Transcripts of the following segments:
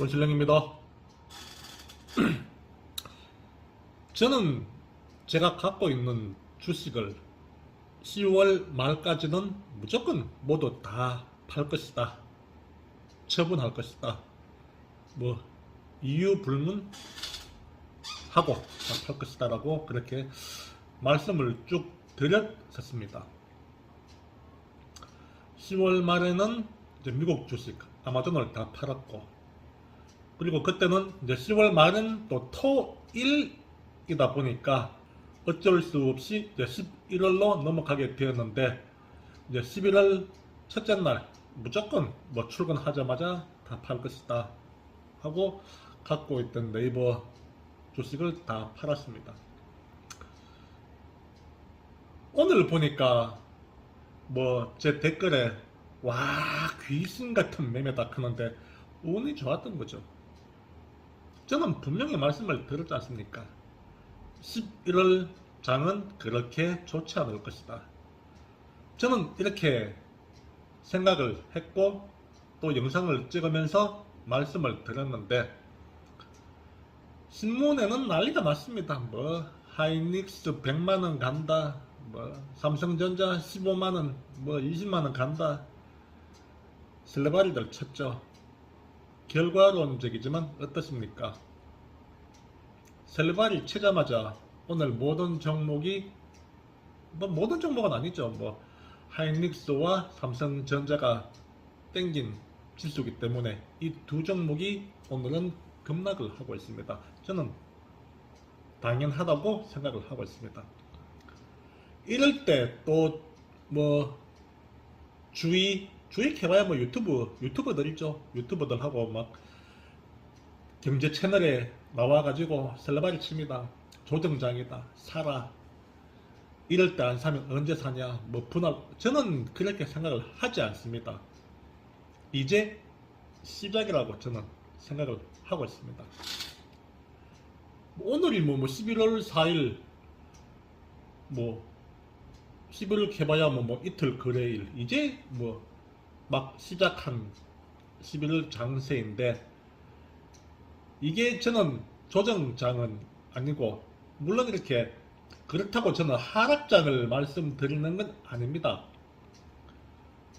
원실령입니다. 저는 제가 갖고 있는 주식을 10월 말까지는 무조건 모두 다 팔 것이다. 처분할 것이다. 뭐 이유 불문 하고 다 팔 것이다라고 그렇게 말씀을 쭉 드렸었습니다. 10월 말에는 미국 주식 아마존을 다 팔았고 그리고 그때는 이제 10월 말은 또 토일이다 보니까 어쩔 수 없이 이제 11월로 넘어가게 되었는데 이제 11월 첫째 날 무조건 뭐 출근하자마자 다 팔 것이다 하고 갖고 있던 네이버 주식을 다 팔았습니다. 오늘 보니까 뭐 제 댓글에 와 귀신 같은 매매다 크는데 운이 좋았던 거죠. 저는 분명히 말씀을 드렸지 않습니까? 11월 장은 그렇게 좋지 않을 것이다. 저는 이렇게 생각을 했고 또 영상을 찍으면서 말씀을 드렸는데 신문에는 난리가 났습니다. 뭐 하이닉스 100만원 간다. 뭐 삼성전자 15만원 뭐 20만원 간다. 슬레바리들 쳤죠. 결과론적이지만 어떻습니까? 셀바리 치자마자 오늘 모든 종목이 뭐 모든 종목은 아니죠. 뭐 하이닉스와 삼성전자가 땡긴 지수기 때문에 이 두 종목이 오늘은 급락을 하고 있습니다. 저는 당연하다고 생각을 하고 있습니다. 이럴 때 또 뭐 주의 주의 해봐야 뭐 유튜브 유튜버들 있죠. 유튜버들하고 막 경제 채널에 나와가지고 셀레바리 칩니다. 조정장이다. 사라. 이럴 때 안 사면 언제 사냐. 뭐 분할. 저는 그렇게 생각을 하지 않습니다. 이제 시작이라고 저는 생각을 하고 있습니다. 뭐 오늘이 뭐, 뭐 11월 4일 뭐 11월 개봐야 뭐, 뭐 이틀 거래일 이제 뭐 막 시작한 11월 장세인데 이게 저는 조정장은 아니고 물론 이렇게 그렇다고 저는 하락장을 말씀드리는 건 아닙니다.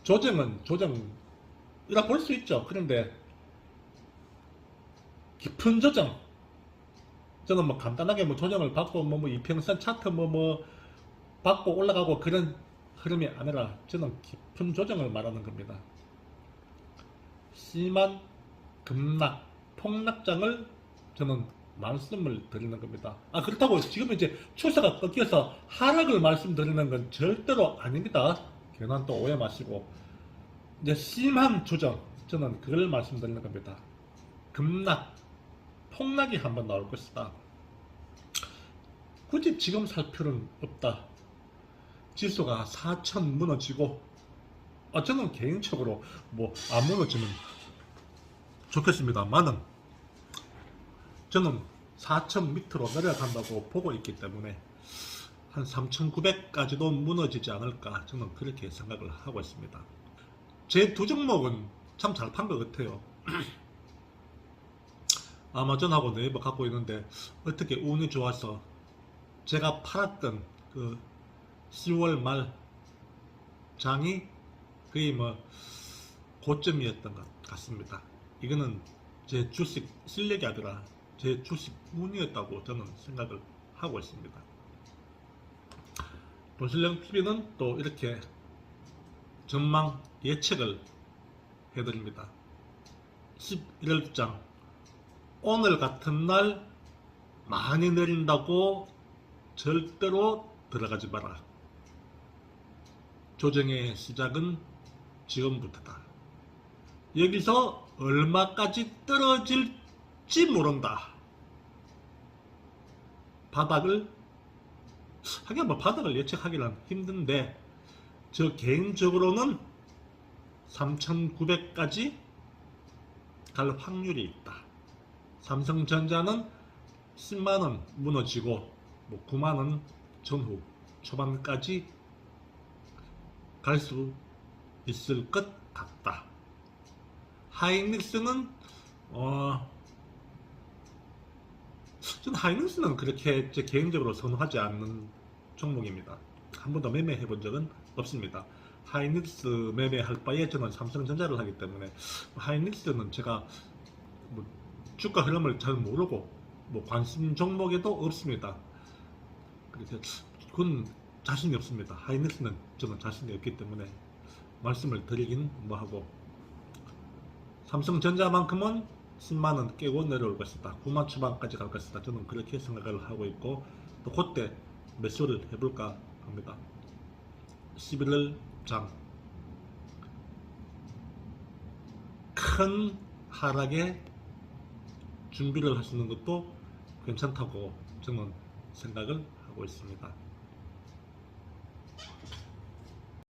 조정은 조정이라 볼 수 있죠. 그런데 깊은 조정 저는 뭐 간단하게 뭐 조정을 받고 뭐, 뭐 이평선 차트 뭐뭐 받고 올라가고 그런 흐름이 아니라 저는 깊은 조정을 말하는 겁니다. 심한 급락, 폭락장을 저는 말씀을 드리는 겁니다. 아 그렇다고 지금 이제 추세가 꺾여서 하락을 말씀드리는 건 절대로 아닙니다. 괜한 또 오해 마시고 이제 심한 조정 저는 그걸 말씀드리는 겁니다. 급락, 폭락이 한번 나올 것이다. 굳이 지금 살 필요는 없다. 지수가 4천 무너지고 아 저는 개인적으로 뭐 안 무너지면 좋겠습니다만은 저는 4천 밑으로 내려간다고 보고 있기 때문에 한 3,900까지도 무너지지 않을까 저는 그렇게 생각을 하고 있습니다. 제 두 종목은 참 잘 판 것 같아요. 아마존하고 네이버 갖고 있는데 어떻게 운이 좋아서 제가 팔았던 그 10월 말 장이 거의 뭐 고점이었던 것 같습니다. 이거는 제 주식 실력이 아니라 제 주식 운이었다고 저는 생각을 하고 있습니다. 돈실령 TV는 또 이렇게 전망 예측을 해드립니다. 11월장 오늘 같은 날 많이 내린다고 절대로 들어가지 마라. 조정의 시작은 지금부터다. 여기서 얼마까지 떨어질지 모른다. 바닥을 하긴 뭐 바닥을 예측하기는 힘든데 저 개인적으로는 3,900까지 갈 확률이 있다. 삼성전자는 10만원 무너지고 뭐 9만원 전후 초반까지 갈 수 있을 것 같다. 하이닉스는 어, 저는 하이닉스는 그렇게 제 개인적으로 선호하지 않는 종목입니다. 한 번도 매매해 본 적은 없습니다. 하이닉스 매매할 바에 저는 삼성전자를 하기 때문에 하이닉스는 제가 뭐 주가 흐름을 잘 모르고 뭐 관심 종목에도 없습니다. 그래서 그건 자신이 없습니다. 하이닉스는 저는 자신이 없기 때문에 말씀을 드리긴 뭐하고 삼성전자만큼은 10만 원 깨고 내려올 것이다. 9만 초반까지 갈 것이다. 저는 그렇게 생각을 하고 있고 또 그때 매수를 해볼까 합니다. 11월 장. 큰 하락에 준비를 하시는 것도 괜찮다고 저는 생각을 하고 있습니다.